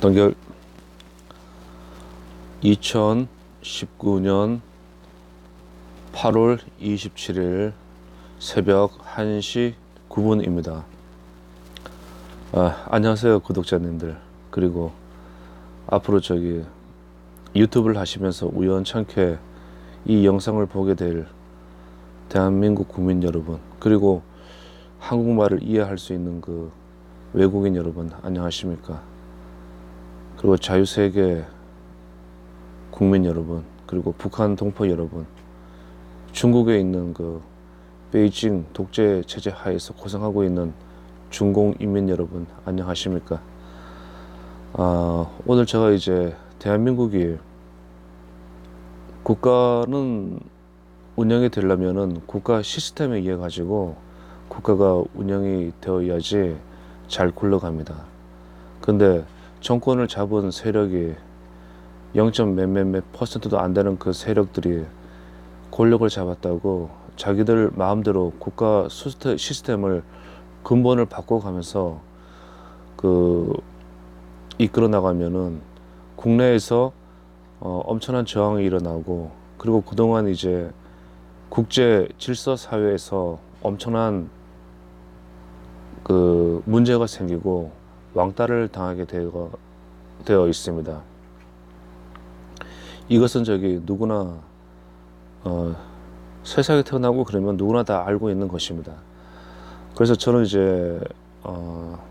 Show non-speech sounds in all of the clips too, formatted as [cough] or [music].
단결. 2019년 8월 27일 새벽 1시 9분입니다. 아, 안녕하세요 구독자님들. 그리고 앞으로 저기 유튜브를 하시면서 우연찮게 이 영상을 보게 될 대한민국 국민 여러분 그리고 한국말을 이해할 수 있는 그 외국인 여러분 안녕하십니까 그리고 자유세계 국민 여러분 그리고 북한 동포 여러분 중국에 있는 그 베이징 독재 체제 하에서 고생하고 있는 중공 인민 여러분 안녕하십니까 아, 오늘 제가 이제 대한민국이 국가는 운영이 되려면은 국가 시스템에 의해 가지고 국가가 운영이 되어야지 잘 굴러갑니다. 근데 정권을 잡은 세력이 0. 몇몇몇 퍼센트도 안 되는 그 세력들이 권력을 잡았다고 자기들 마음대로 국가 시스템을 근본을 바꿔가면서 그 이끌어 나가면은 국내에서 어, 엄청난 저항이 일어나고 그리고 그동안 이제 국제 질서 사회에서 엄청난 그 문제가 생기고 왕따를 당하게 되어, 되어 있습니다. 이것은 저기 누구나 어, 세상에 태어나고 그러면 누구나 다 알고 있는 것입니다. 그래서 저는 이제 어,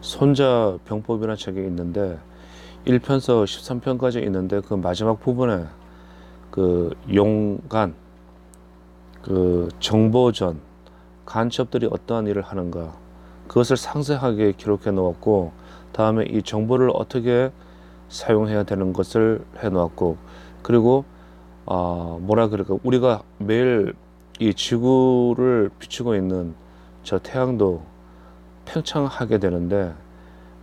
손자 병법이라는 책이 있는데 1편서 13편까지 있는데 그 마지막 부분에 그 용간 그 정보전 간첩들이 어떠한 일을 하는가 그것을 상세하게 기록해 놓았고 다음에 이 정보를 어떻게 사용해야 되는 것을 해 놓았고 그리고 아 뭐라 그럴까 우리가 매일 이 지구를 비추고 있는 저 태양도 팽창하게 되는데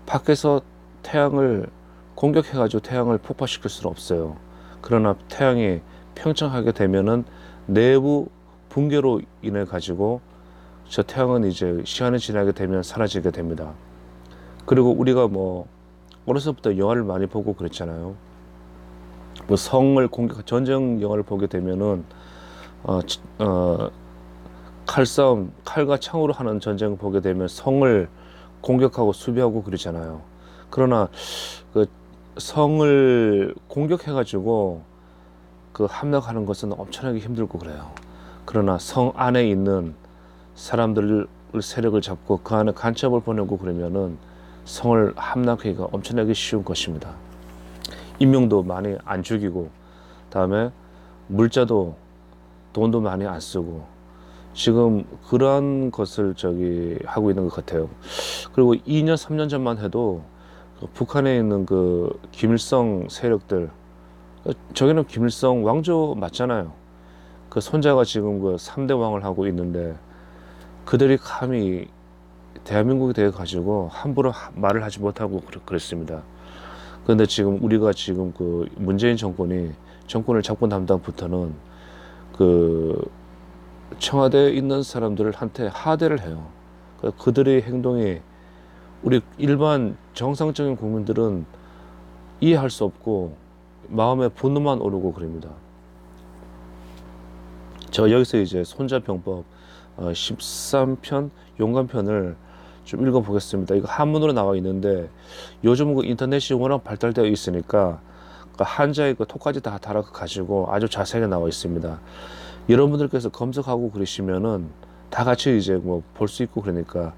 밖에서 태양을 공격해 가지고 태양을 폭파시킬 수는 없어요. 그러나 태양이 팽창하게 되면은 내부 붕괴로 인해 가지고 저 태양은 이제 시간이 지나게 되면 사라지게 됩니다. 그리고 우리가 뭐 어려서부터 영화를 많이 보고 그랬잖아요. 뭐 성을 공격 전쟁 영화를 보게 되면은 어, 어 칼싸움 칼과 창으로 하는 전쟁을 보게 되면 성을 공격하고 수비하고 그러잖아요. 그러나 그 성을 공격해 가지고 그 함락하는 것은 엄청나게 힘들고 그래요. 그러나 성 안에 있는 사람들 세력을 잡고 그 안에 간첩을 보내고 그러면은 성을 함락하기가 엄청나게 쉬운 것입니다. 인명도 많이 안 죽이고 다음에 물자도 돈도 많이 안 쓰고 지금 그러한 것을 저기 하고 있는 것 같아요. 그리고 2년 3년 전만 해도 그 북한에 있는 그 김일성 세력들 저기는 김일성 왕조 맞잖아요. 그 손자가 지금 그 3대 왕을 하고 있는데 그들이 감히 대한민국에 대해 가지고 함부로 말을 하지 못하고 그랬습니다. 그런데 지금 우리가 지금 그 문재인 정권이 정권을 잡고 남다부터는 그 청와대에 있는 사람들한테 하대를 해요. 그들의 행동이 우리 일반 정상적인 국민들은 이해할 수 없고 마음에 분노만 오르고 그럽니다. 제가 여기서 이제 손자병법 13편 어, 용감편을 좀 읽어보겠습니다. 이거 한문으로 나와 있는데 요즘 그 인터넷이 워낙 발달되어 있으니까 그 한자의 그 토까지 다 달아 가지고 아주 자세하게 나와 있습니다. 여러분들께서 검색하고 그러시면은 다 같이 이제 뭐 볼 수 있고 그러니까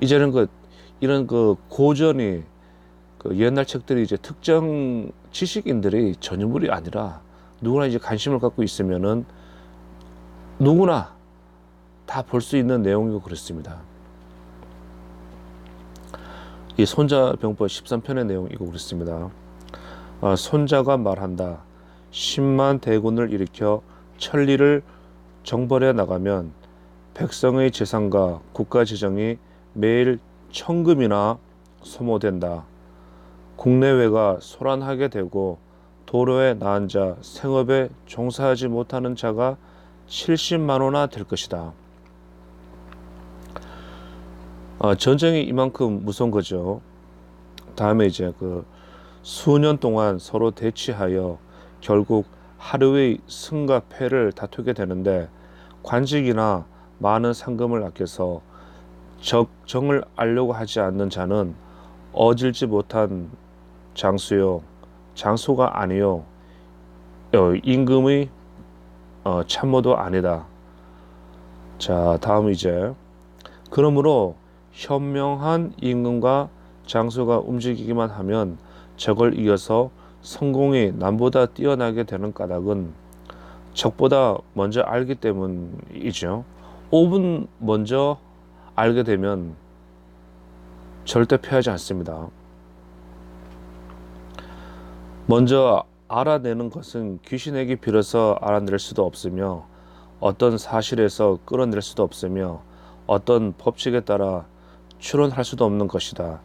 이제는 그 이런 그 고전이 그 옛날 책들이 이제 특정 지식인들이 전유물이 아니라 누구나 이제 관심을 갖고 있으면은 누구나 다 볼 수 있는 내용이고 그렇습니다. 이 손자병법 13편의 내용이고 그렇습니다. 아, 손자가 말한다. 10만 대군을 일으켜 천리를 정벌해 나가면 백성의 재산과 국가 재정이 매일 천금이나 소모된다. 국내외가 소란하게 되고 도로에 나앉아 자 생업에 종사하지 못하는 자가 70만 원나 될 것이다. 어, 전쟁이 이만큼 무서운 거죠. 다음에 이제 그 수년 동안 서로 대치하여 결국 하루의 승과 패를 다투게 되는데 관직이나 많은 상금을 아껴서 적 정을 알려고 하지 않는 자는 어질지 못한 장수요 장소가 아니요 어, 임금의 어, 참모도 아니다. 자 다음 이제 그러므로 현명한 임금과 장수가 움직이기만 하면 적을 이어서 성공이 남보다 뛰어나게 되는 까닭은 적보다 먼저 알기 때문이죠. 5분 먼저 알게 되면 절대 패하지 않습니다. 먼저 알아내는 것은 귀신에게 빌어서 알아낼 수도 없으며 어떤 사실에서 끌어낼 수도 없으며 어떤 법칙에 따라 추론할 수도 없는 것이다.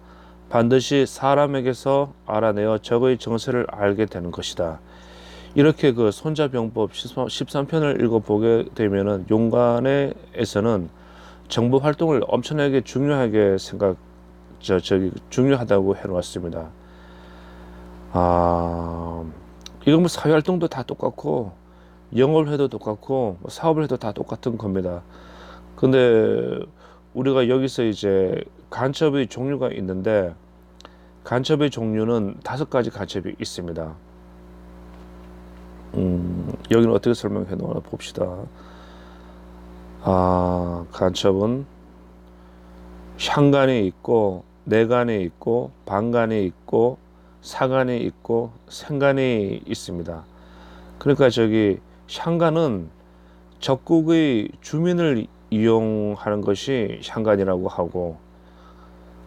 반드시 사람에게서 알아내어 적의 정세를 알게 되는 것이다. 이렇게 그 손자병법 13편을 읽어보게 되면은 용관에서는 정부 활동을 엄청나게 중요하게 생각, 저, 저기, 중요하다고 해놓았습니다. 아, 이건 뭐 사회활동도 다 똑같고, 영업을 해도 똑같고, 뭐 사업을 해도 다 똑같은 겁니다. 근데 우리가 여기서 이제 간첩의 종류가 있는데, 간첩의 종류는 다섯 가지 간첩이 있습니다. 음, 여기는 어떻게 설명해 놓나 봅시다. 아, 간첩은 향간이 있고 내간이 있고 방간이 있고 사간이 있고 생간이 있습니다. 그러니까 저기 향간은 적국의 주민을 이용하는 것이 향간이라고 하고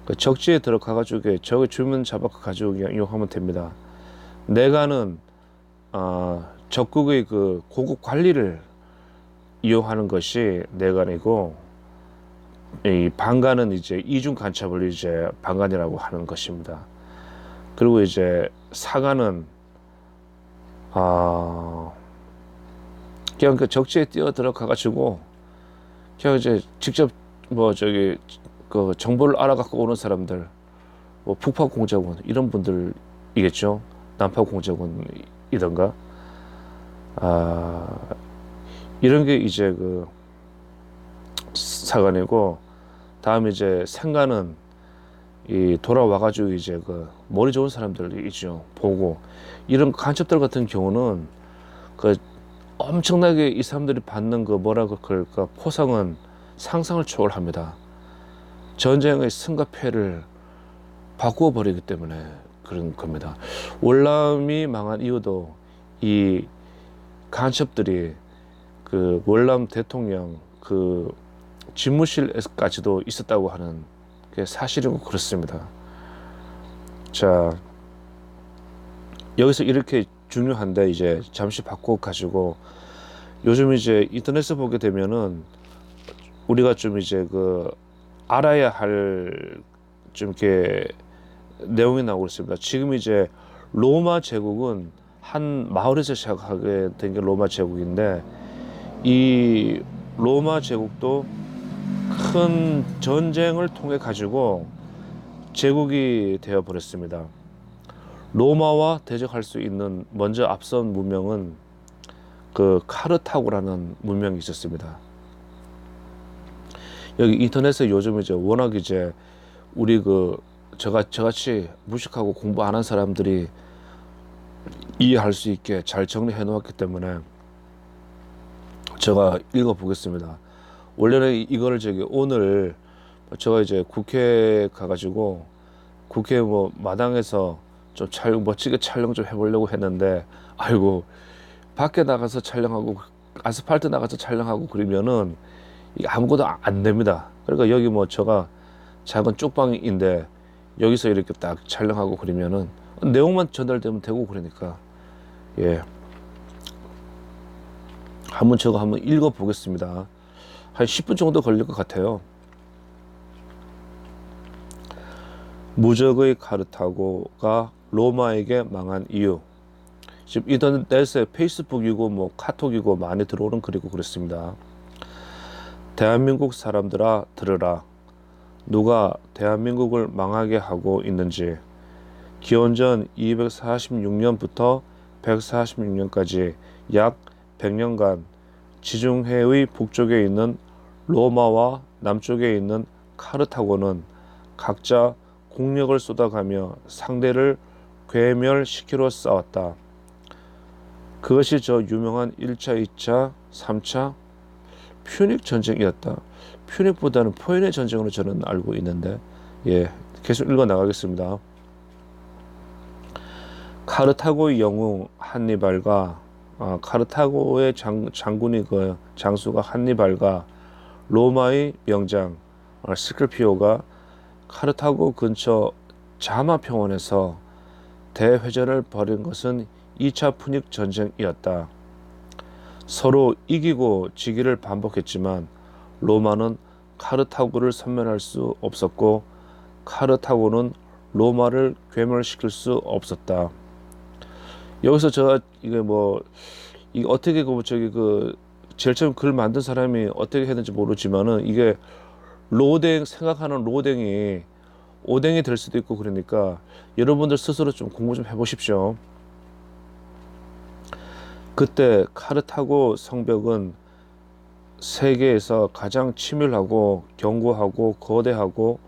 그 적지에 들어가가지고 적의 주민 잡아 가지고 이용하면 됩니다. 내간은 어, 적국의 그 고급 관리를 이용하는 것이 내관이고 이 방간은 이제 이중 간첩을 이제 방간이라고 하는 것입니다. 그리고 이제 사관은 아 그냥 그 적지에 뛰어 들어가 가지고 그냥 이제 직접 뭐 저기 그 정보를 알아갖고 오는 사람들 뭐 북파 공작원 이런 분들이겠죠? 남파 공작원이던가? 아 이런 게 이제 그 사관이고 다음 이제 생가는 이 돌아와가지고 이제 그 머리 좋은 사람들 있죠. 보고 이런 간첩들 같은 경우는 그 엄청나게 이 사람들이 받는 그 뭐라 그럴까 포상은 상상을 초월합니다. 전쟁의 승과 패를 바꾸어 버리기 때문에 그런 겁니다. 월남이 망한 이유도 이 간첩들이 그 월남 대통령 그 집무실까지도 있었다고 하는 게 사실이고 그렇습니다. 자 여기서 이렇게 중요한데 이제 잠시 바꿔 가지고 요즘 이제 인터넷에 보게 되면은 우리가 좀 이제 그 알아야 할 좀 이렇게 내용이 나오고 있습니다. 지금 이제 로마 제국은 한 마을에서 시작하게 된 게 로마 제국인데 이 로마 제국도 큰 전쟁을 통해 가지고 제국이 되어 버렸습니다. 로마와 대적할 수 있는 먼저 앞선 문명은 그 카르타고라는 문명이 있었습니다. 여기 인터넷에 요즘 이제 워낙 이제 우리 그 저가 저같이 무식하고 공부 안 한 사람들이 이해할 수 있게 잘 정리해 놓았기 때문에 제가 읽어 보겠습니다. 원래는 이거를 저기 오늘 제가 이제 국회 가가지고 국회 뭐 마당에서 좀 촬영 멋지게 촬영 좀 해보려고 했는데 아이고 밖에 나가서 촬영하고 아스팔트 나가서 촬영하고 그러면은 아무것도 안 됩니다. 그러니까 여기 뭐 제가 작은 쪽방인데 여기서 이렇게 딱 촬영하고 그러면은 내용만 전달되면 되고 그러니까 예. 한번 제가 한번 읽어 보겠습니다. 한 10분 정도 걸릴 것 같아요. 무적의 카르타고가 로마에게 망한 이유. 지금 인터넷에 페이스북이고 뭐 카톡이고 많이 들어오는 글이고 그렇습니다. 대한민국 사람들아 들으라. 누가 대한민국을 망하게 하고 있는지 기원전 246년부터 146년까지 약 100년간 지중해의 북쪽에 있는 로마와 남쪽에 있는 카르타고는 각자 국력을 쏟아가며 상대를 괴멸시키러 싸웠다. 그것이 저 유명한 1차, 2차, 3차 퓨닉 전쟁이었다. 퓨닉보다는 포에네 전쟁으로 저는 알고 있는데 예, 계속 읽어 나가겠습니다. 카르타고의 영웅 한니발과 아, 카르타고의 장, 장군이 그 장수가 한니발과 로마의 명장 아, 스클피오가 카르타고 근처 자마 평원에서 대회전을 벌인 것은 2차 푸닉 전쟁이었다. 서로 이기고 지기를 반복했지만 로마는 카르타고를 섬멸할 수 없었고 카르타고는 로마를 괴멸시킬 수 없었다. 여기서 제가 이게 뭐 이게 어떻게 그 저기 그 제일 처음 글 만든 사람이 어떻게 했는지 모르지만은 이게 로댕 생각하는 로댕이 오댕이 될 수도 있고 그러니까 여러분들 스스로 좀 공부 좀 해보십시오. 그때 카르타고 성벽은 세계에서 가장 치밀하고 견고하고 거대하고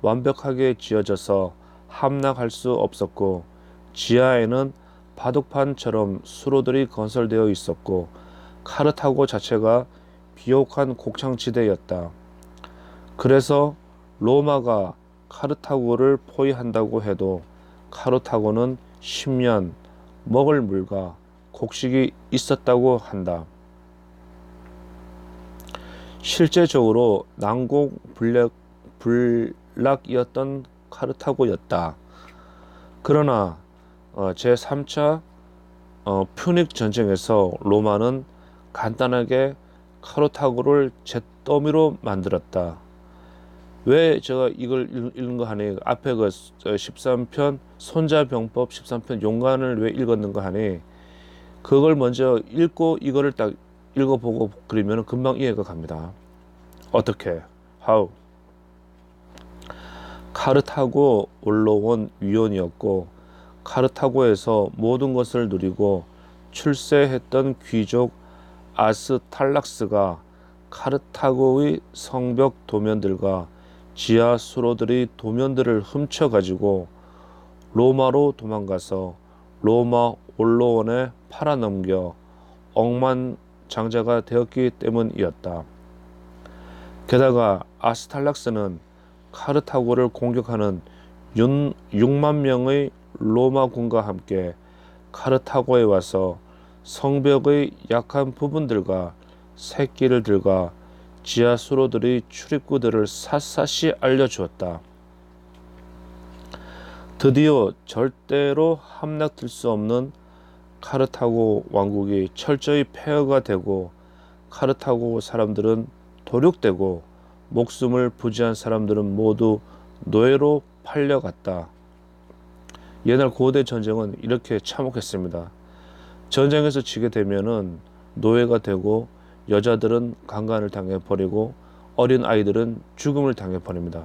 완벽하게 지어져서 함락할 수 없었고 지하에는 바둑판처럼 수로들이 건설되어 있었고 카르타고 자체가 비옥한 곡창지대였다. 그래서 로마가 카르타고를 포위한다고 해도 카르타고는 10년 먹을 물과 곡식이 있었다고 한다. 실제적으로 난공 불락, 불락이었던 카르타고였다. 그러나 어, 제3차 어, 푸닉 전쟁에서 로마는 간단하게 카르타고를 잿더미로 만들었다. 왜 제가 이걸 읽는 거 하니 앞에 그 13편 손자병법 13편 용관을 왜 읽었는가 하니 그걸 먼저 읽고 이거를 딱 읽어보고 그러면 금방 이해가 갑니다. 어떻게? How? 카르타고 올라온 위원이었고 카르타고에서 모든 것을 누리고 출세했던 귀족 아스탈락스가 카르타고의 성벽 도면들과 지하 수로들의 도면들을 훔쳐 가지고 로마로 도망가서 로마 올로원에 팔아넘겨 억만장자가 되었기 때문이었다. 게다가 아스탈락스는 카르타고를 공격하는 6만 명의 로마군과 함께 카르타고에 와서 성벽의 약한 부분들과 새끼를 들과 지하 수로들의 출입구들을 샅샅이 알려주었다. 드디어 절대로 함락될 수 없는 카르타고 왕국이 철저히 폐허가 되고 카르타고 사람들은 도륙되고 목숨을 부지한 사람들은 모두 노예로 팔려갔다. 옛날 고대 전쟁은 이렇게 참혹했습니다. 전쟁에서 지게 되면은 노예가 되고 여자들은 강간을 당해 버리고 어린 아이들은 죽음을 당해 버립니다.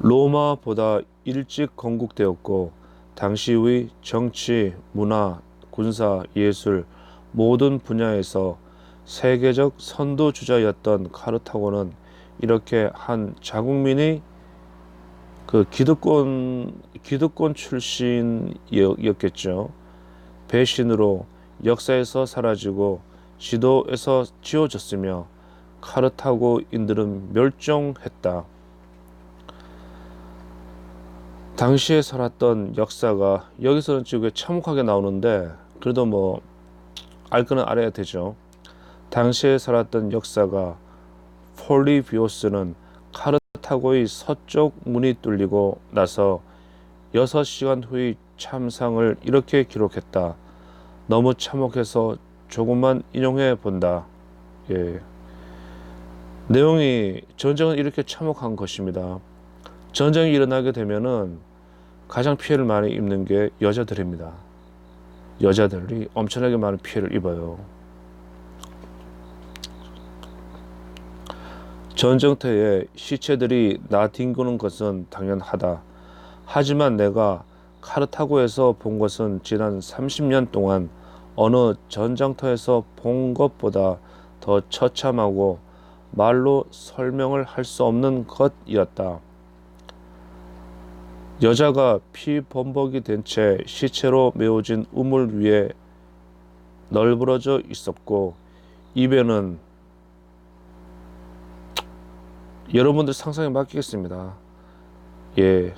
로마보다 일찍 건국되었고 당시의 정치, 문화, 군사, 예술 모든 분야에서 세계적 선도주자였던 카르타고는 이렇게 한 자국민이 그 기득권 기득권 출신이었겠죠. 배신으로 역사에서 사라지고 지도에서 지워졌으며 카르타고인들은 멸종했다. 당시에 살았던 역사가 여기서는 지금 참혹하게 나오는데 그래도 뭐 알 거는 알아야 되죠. 당시에 살았던 역사가 폴리비오스는 카르타고의 서쪽 문이 뚫리고 나서 6시간 후의 참상을 이렇게 기록했다. 너무 참혹해서 조금만 인용해 본다. 예. 내용이 전쟁은 이렇게 참혹한 것입니다. 전쟁이 일어나게 되면은 가장 피해를 많이 입는 게 여자들입니다. 여자들이 엄청나게 많은 피해를 입어요. 전쟁터에 시체들이 나뒹구는 것은 당연하다. 하지만 내가 카르타고에서 본 것은 지난 30년 동안 어느 전장터에서 본 것보다 더 처참하고 말로 설명을 할 수 없는 것이었다. 여자가 피 범벅이 된 채 시체로 메워진 우물 위에 널브러져 있었고 입에는 여러분들 상상에 맡기겠습니다. 예.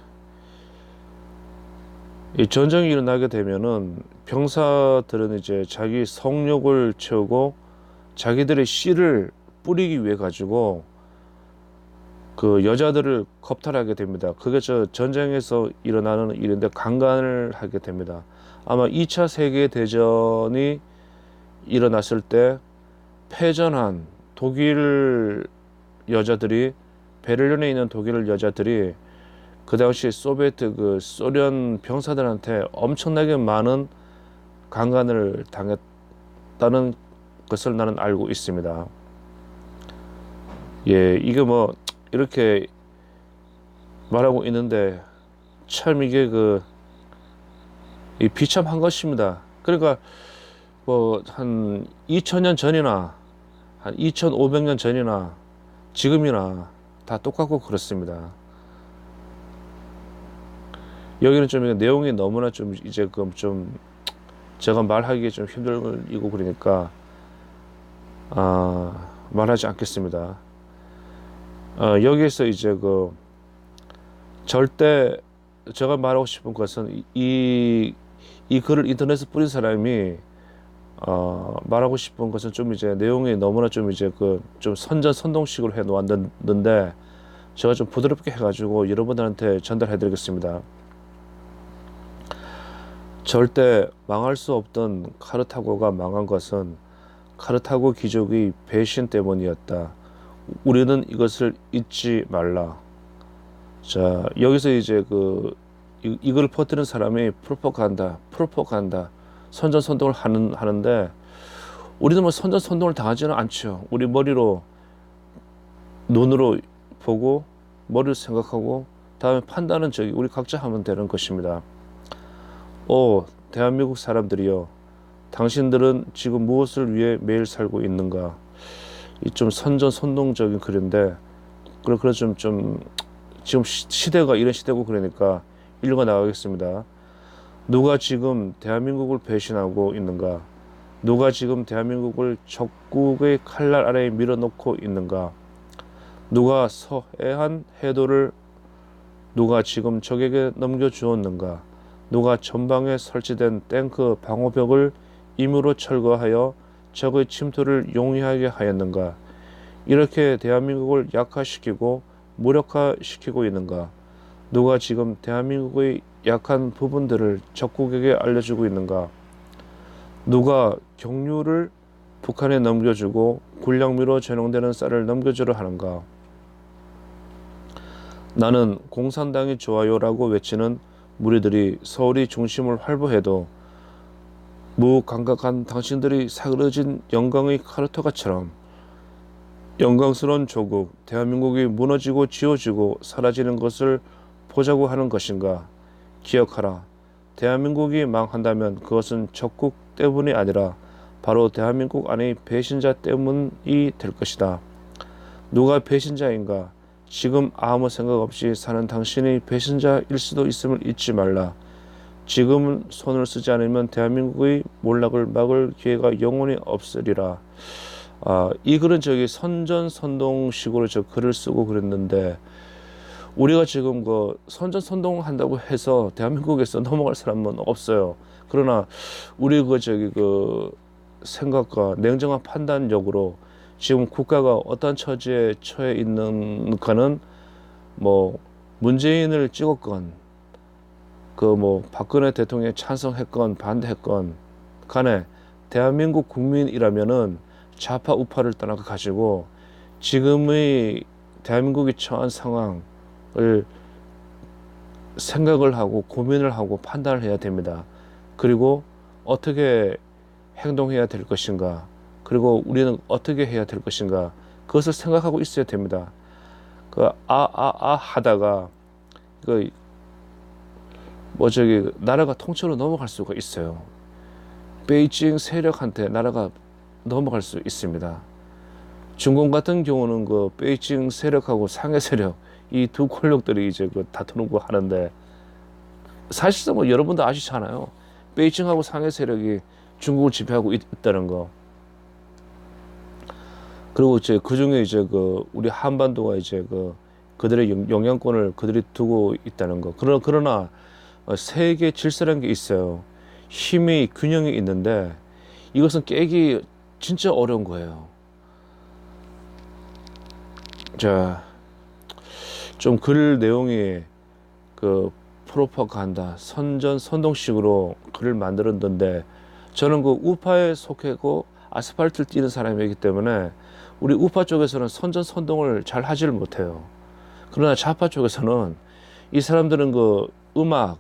이 전쟁이 일어나게 되면은 병사들은 이제 자기 성욕을 채우고 자기들의 씨를 뿌리기 위해 가지고 그 여자들을 겁탈하게 됩니다. 그게 저 전쟁에서 일어나는 일인데 강간을 하게 됩니다. 아마 2차 세계 대전이 일어났을 때 패전한 독일 여자들이 베를린에 있는 독일 여자들이 그 당시 소비에트 그 소련 병사들한테 엄청나게 많은 강간을 당했다는 것을 나는 알고 있습니다. 예, 이게 뭐 이렇게 말하고 있는데 참 이게 그 이 비참한 것입니다. 그러니까 뭐 한 2000년 전이나 한 2500년 전이나 지금이나 다 똑같고 그렇습니다. 여기는 좀 내용이 너무나 좀 이제 그좀 제가 말하기 좀 힘들고 그러니까 아 말하지 않겠습니다. 어, 여기에서 이제 그 절대 제가 말하고 싶은 것은 이, 이 글을 인터넷에 뿌린 사람이 어, 말하고 싶은 것은 좀 이제 내용이 너무나 좀 이제 그 좀 선전 선동식으로 해 놓았는데 제가 좀 부드럽게 해가지고 여러분들한테 전달해 드리겠습니다. 절대 망할 수 없던 카르타고가 망한 것은 카르타고 귀족의 배신 때문이었다. 우리는 이것을 잊지 말라. 자, 여기서 이제 그 이, 이걸 퍼뜨리는 사람이 프로포간다, 프로포간다, 선전 선동을 하는 하는데 우리는 뭐 선전 선동을 당하지는 않죠. 우리 머리로 눈으로 보고 머리를 생각하고 다음에 판단은 저기 우리 각자 하면 되는 것입니다. 오, 대한민국 사람들이여, 당신들은 지금 무엇을 위해 매일 살고 있는가? 이 좀 선전 선동적인 글인데, 그래 그래 좀 좀 지금 시, 시대가 이런 시대고 그러니까 읽어 나가겠습니다. 누가 지금 대한민국을 배신하고 있는가? 누가 지금 대한민국을 적국의 칼날 아래에 밀어놓고 있는가? 누가 서해안 해도를 누가 지금 적에게 넘겨주었는가? 누가 전방에 설치된 탱크 방어벽을 임으로 철거하여 적의 침투를 용이하게 하였는가? 이렇게 대한민국을 약화시키고 무력화시키고 있는가? 누가 지금 대한민국의 약한 부분들을 적국에게 알려주고 있는가? 누가 경유를 북한에 넘겨주고 군량미로 전용되는 쌀을 넘겨주려 하는가? 나는 공산당이 좋아요라고 외치는 무리들이 서울이 중심을 활보해도 무감각한 당신들이 사그러진 영광의 카르토가처럼 영광스러운 조국 대한민국이 무너지고 지워지고 사라지는 것을 보자고 하는 것인가? 기억하라. 대한민국이 망한다면 그것은 적국 때문이 아니라 바로 대한민국 안의 배신자 때문이 될 것이다. 누가 배신자인가 지금 아무 생각 없이 사는 당신이 배신자일 수도 있음을 잊지 말라. 지금은 손을 쓰지 않으면 대한민국의 몰락을 막을 기회가 영원히 없으리라. 아, 이 글은 저기 선전선동식으로 저 글을 쓰고 그랬는데 우리가 지금 그 선전선동 한다고 해서 대한민국에서 [laughs] 넘어갈 사람은 없어요. 그러나 우리 그 저기 그 생각과 냉정한 판단력으로 지금 국가가 어떤 처지에 처해 있는가는 뭐 문재인을 찍었건 그 뭐 박근혜 대통령에 찬성했건 반대했건 간에 대한민국 국민이라면은 좌파 우파를 떠나 가지고 지금의 대한민국이 처한 상황을 생각을 하고 고민을 하고 판단을 해야 됩니다. 그리고 어떻게 행동해야 될 것인가 그리고 우리는 어떻게 해야 될 것인가 그것을 생각하고 있어야 됩니다. 그 아 아 아 하다가 그 뭐 저기 나라가 통째로 넘어갈 수가 있어요. 베이징 세력한테 나라가 넘어갈 수 있습니다. 중공 같은 경우는 그 베이징 세력하고 상해 세력 이 두 권력들이 이제 그 다투는 거 하는데 사실상 뭐 여러분도 아시잖아요. 베이징하고 상해 세력이 중국을 지배하고 있, 있다는 거. 그리고 이제 그 중에 이제 그 우리 한반도가 이제 그 그들의 영- 영향권을 그들이 두고 있다는 거. 그러나 그러나 어, 세계 질서라는 게 있어요. 힘이 균형이 있는데 이것은 깨기 진짜 어려운 거예요. 자, 좀 글 내용이 그 프로파간다, 선전 선동식으로 글을 만들었는데 저는 그 우파에 속하고 아스팔트를 뛰는 사람이기 때문에 우리 우파 쪽에서는 선전 선동을 잘 하지를 못해요. 그러나 좌파 쪽에서는 이 사람들은 그 음악,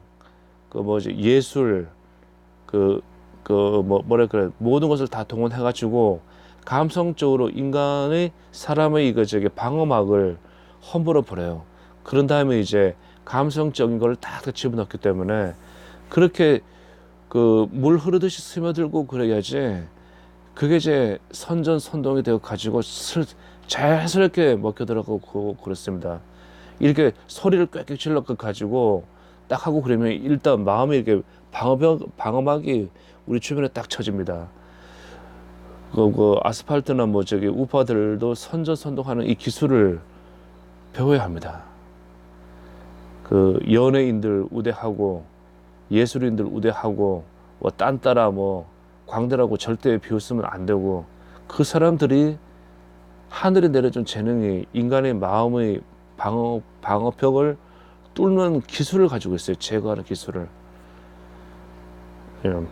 그 뭐지 예술, 그 그 뭐 뭐라 그래 모든 것을 다 동원해가지고 감성적으로 인간의 사람의 이거 저기 방어막을 험불어 버려요. 그런 다음에 이제 감성적인 걸 다 집어넣기 때문에 그렇게 그 물 흐르듯이 스며들고 그래야지 그게 이제 선전 선동이 되어 가지고 슬, 자연스럽게 먹혀 들어가고 그렇습니다. 이렇게 소리를 꽥꽥 질러 가지고 딱 하고 그러면 일단 마음이 이렇게 방어벽 방어막이 우리 주변에 딱 쳐집니다. 그, 그 아스팔트나 뭐 저기 우파들도 선전 선동하는 이 기술을 배워야 합니다. 그 연예인들 우대하고 예술인들 우대하고 뭐 딴따라 뭐 광대라고 절대 비웃으면 안 되고 그 사람들이 하늘이 내려준 재능이 인간의 마음의 방어 방어벽을 뚫는 기술을 가지고 있어요. 제거하는 기술을. 예.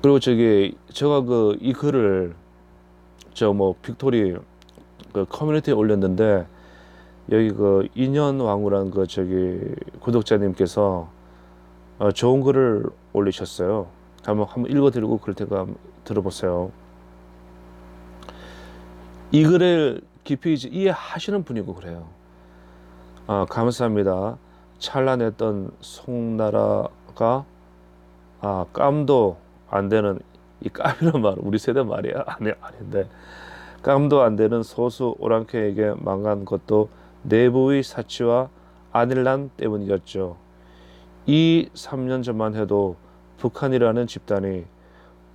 그리고 저기 제가 그 이 글을 저 뭐 빅토리 그 커뮤니티에 올렸는데 여기 그 인연 왕우란 그 저기 구독자님께서 어, 좋은 글을 올리셨어요. 한번 한번 읽어드리고 그럴 테니까 들어보세요. 이 글을 깊이 이해하시는 분이고 그래요. 아 감사합니다. 찬란했던 송나라가 아 깜도 안 되는 이 깜이란 말 우리 세대 말이야 아니 아닌데 깜도 안 되는 소수 오랑캐에게 망한 것도 내부의 사치와 아닐란 때문이었죠. 이 3년 전만 해도 북한이라는 집단이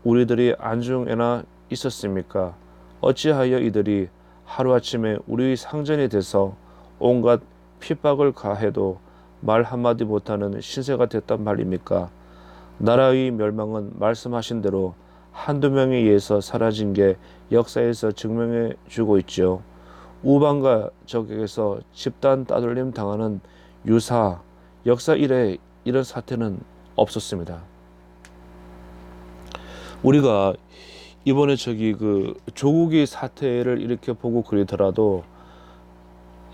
우리들이 안중에나 있었습니까? 어찌하여 이들이 하루아침에 우리의 상전이 돼서 온갖 핍박을 가해도 말 한마디 못하는 신세가 됐단 말입니까? 나라의 멸망은 말씀하신 대로 한두 명에 의해서 사라진 게 역사에서 증명해 주고 있죠. 우방과 적에게서 집단 따돌림 당하는 유사 역사 이래 이런 사태는 없었습니다. 우리가 이번에 저기 그 조국의 사태를 이렇게 보고 그리더라도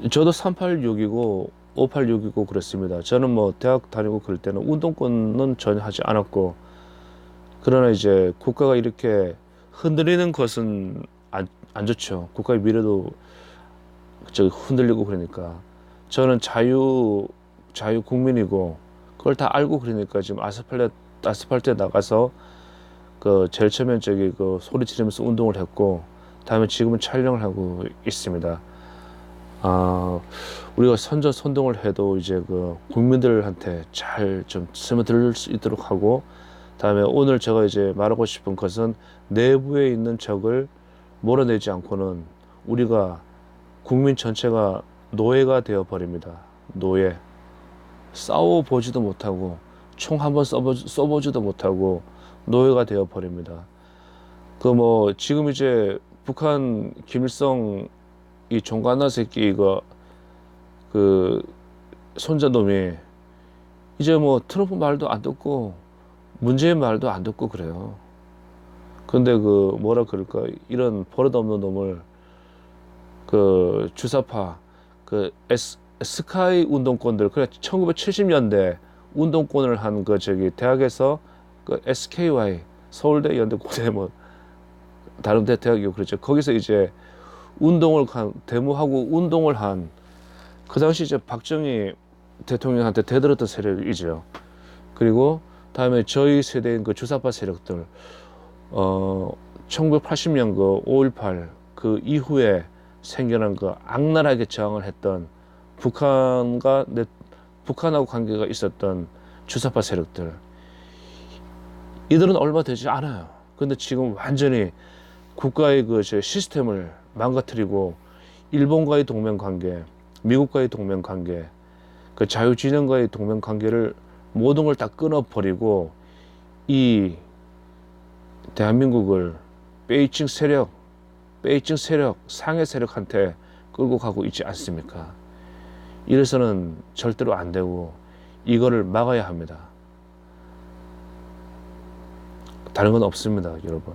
저도 386이고 586이고 그랬습니다. 저는 뭐 대학 다니고 그럴 때는 운동권은 전혀 하지 않았고 그러나 이제 국가가 이렇게 흔들리는 것은 안, 안 좋죠. 국가의 미래도 저 흔들리고 그러니까 저는 자유 자유 국민이고 그걸 다 알고 그러니까 지금 아스팔트 아스팔트에 나가서 그 제일 처음엔 저기 그 소리 지르면서 운동을 했고 다음에 지금은 촬영을 하고 있습니다. 아 우리가 선전 선동을 해도 이제 그 국민들한테 잘 좀 스며들 수 있도록 하고 다음에 오늘 제가 이제 말하고 싶은 것은 내부에 있는 적을 몰아내지 않고는 우리가 국민 전체가 노예가 되어 버립니다. 노예. 싸워 보지도 못하고 총 한번 써보, 써보지도 못하고 노예가 되어 버립니다. 그 뭐 지금 이제 북한 김일성 이 종갓나 새끼 이거 그 손자놈이 이제 뭐 트럼프 말도 안 듣고 문재인 말도 안 듣고 그래요. 근데 그 뭐라 그럴까 이런 버릇없는 놈을 그 주사파 그 S, 스카이 운동권들 그래 1970년대 운동권을 한 그 저기 대학에서 그 SKY 서울대 연대 고대 뭐 다른 대 대학이고 그렇죠. 거기서 이제 운동을 한 데모하고 운동을 한 그 당시 이제 박정희 대통령한테 대들었던 세력이죠. 그리고 다음에 저희 세대인 그 주사파 세력들 어 1980년 그 5.18 그 이후에 생겨난 그 악랄하게 저항을 했던 북한과 내, 북한하고 관계가 있었던 주사파 세력들 이들은 얼마 되지 않아요. 근데 지금 완전히 국가의 그저 시스템을 망가뜨리고 일본과의 동맹 관계, 미국과의 동맹 관계, 그 자유진영과의 동맹 관계를 모든 걸 다 끊어버리고 이 대한민국을 베이징 세력, 베이징 세력, 상해 세력한테 끌고 가고 있지 않습니까? 이래서는 절대로 안 되고 이거를 막아야 합니다. 다른 건 없습니다, 여러분.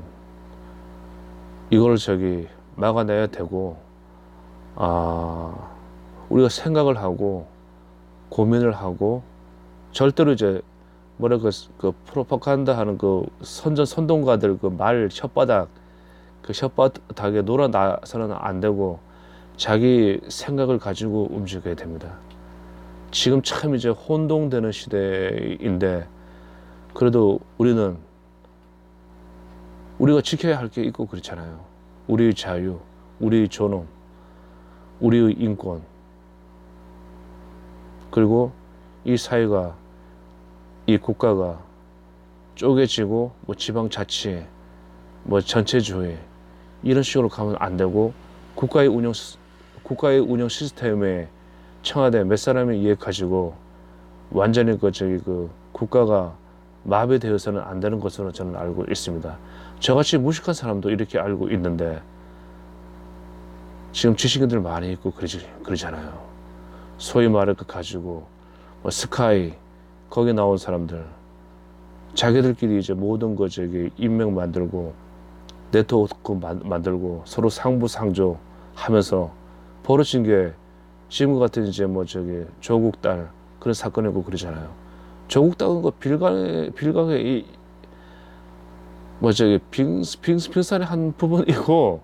이걸 저기 막아내야 되고, 아, 우리가 생각을 하고, 고민을 하고, 절대로 이제, 뭐라 그, 그 프로파간다 하는 그 선전 선동가들 그 말 혓바닥, 그 혓바닥에 놀아 나서는 안 되고, 자기 생각을 가지고 움직여야 됩니다. 지금 참 이제 혼동되는 시대인데, 그래도 우리는 우리가 지켜야 할 게 있고 그렇잖아요. 우리의 자유, 우리의 존엄, 우리의 인권, 그리고 이 사회가, 이 국가가 쪼개지고 뭐 지방자치, 뭐 전체주의 이런 식으로 가면 안 되고 국가의 운영 시- 국가의 운영 시스템에 청와대 몇 사람이 이해 가지고 완전히 그 저기 그 국가가 마비되어서는 안 되는 것으로 저는 알고 있습니다. 저같이 무식한 사람도 이렇게 알고 있는데 지금 지식인들 많이 있고 그러지, 그러잖아요. 소위 말해 그 가지고 뭐 스카이 거기 나온 사람들 자기들끼리 이제 모든 거 저기 인맥 만들고 네트워크 만- 만들고 서로 상부상조 하면서 벌어진 게 지금 같은 이제 뭐 저기 조국 딸 그런 사건이고 그러잖아요. 조국 딸은 그 빌강의 빌강의 이 뭐 저기 빙, 빙, 빙산의 한 부분이고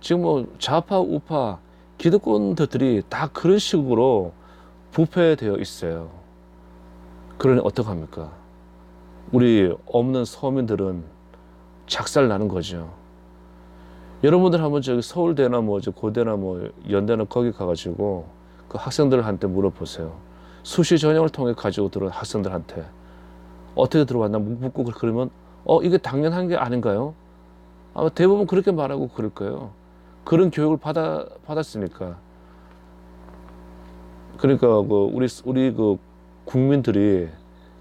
지금 뭐 좌파 우파 기득권들이 다 그런 식으로 부패되어 있어요. 그러니 어떡합니까? 우리 없는 서민들은 작살 나는 거죠. 여러분들 한번 저기 서울대나 뭐저 고대나 뭐 연대나 거기 가가지고 그 학생들한테 물어보세요. 수시 전형을 통해 가지고 들어온 학생들한테 어떻게 들어왔나 묻고 그러면 어 이게 당연한 게 아닌가요? 아마 대부분 그렇게 말하고 그럴 거예요. 그런 교육을 받아 받았으니까. 그러니까 그 우리 우리 그 국민들이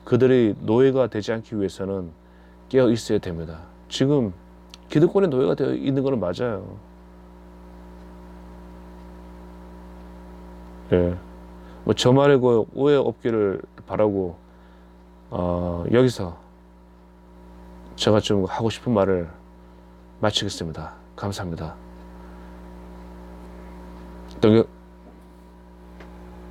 그들의 노예가 되지 않기 위해서는 깨어 있어야 됩니다. 지금 기득권의 노예가 되어 있는 거는 맞아요. 예. 뭐저 말에 그 오해 없기를 바라고 어, 여기서 제가 좀 하고 싶은 말을 마치겠습니다. 감사합니다. 동경